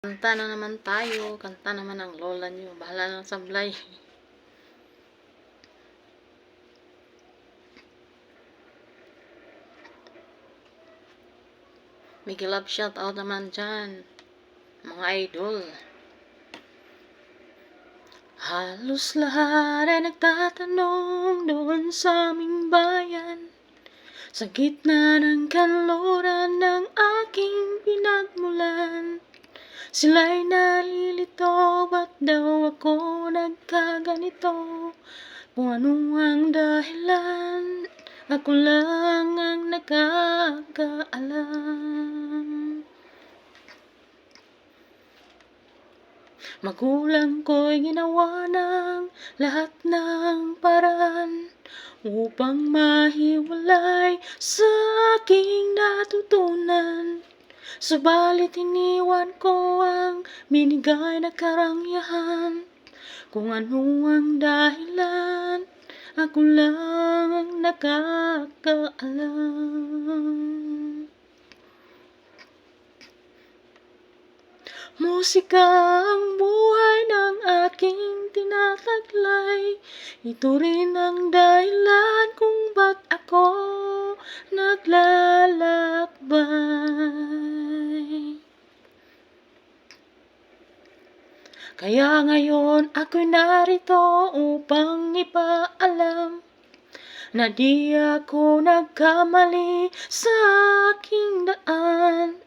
Kanta na naman tayo. Kanta naman ang lola niyo. Bahala ng sablay. Miguel Love shout out naman dyan. Mga idol. Halos lahat ay nagtatanong doon sa aming bayan. Sa gitna ng kanluran ng aking pinagmulan. Sila'y nalilito, ba't daw ako nagkaganito? Kung ano ang dahilan, ako lang ang nakakaalam. Magulang ko'y ginawa ng lahat ng paraan upang mahiwalay sa aking natutunan. Subalit iniwan ko ang binigay na karangyaan. Kung ano ang dahilan, ako lang ang nakakaalam. Musika ang buhay ng aking tinataglay. Ito rin ang dahilan kung ba't ako naglalakbay. Kaya ngayon ako'y narito upang ipaalam na di ako nagkamali sa aking daan.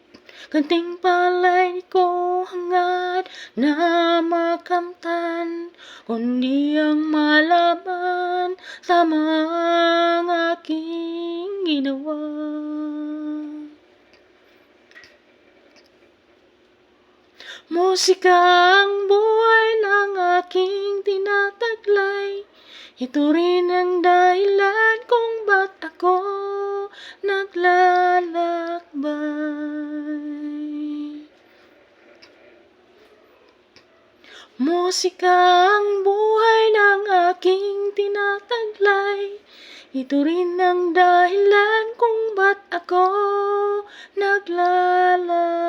Kanting palay ko hangad na makamtan, kundi ang malaman tama ang aking ginawa. Musika ang buhay ng aking tinataglay. Ito rin ang dahilan kung ba't ako naglalakbay. Musika ang buhay ng aking tinataglay. Ito rin ang dahilan kung ba't ako naglalakbay.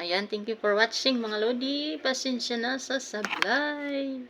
Ayan, thank you for watching mga Lodi. Pasensya na sa sablay.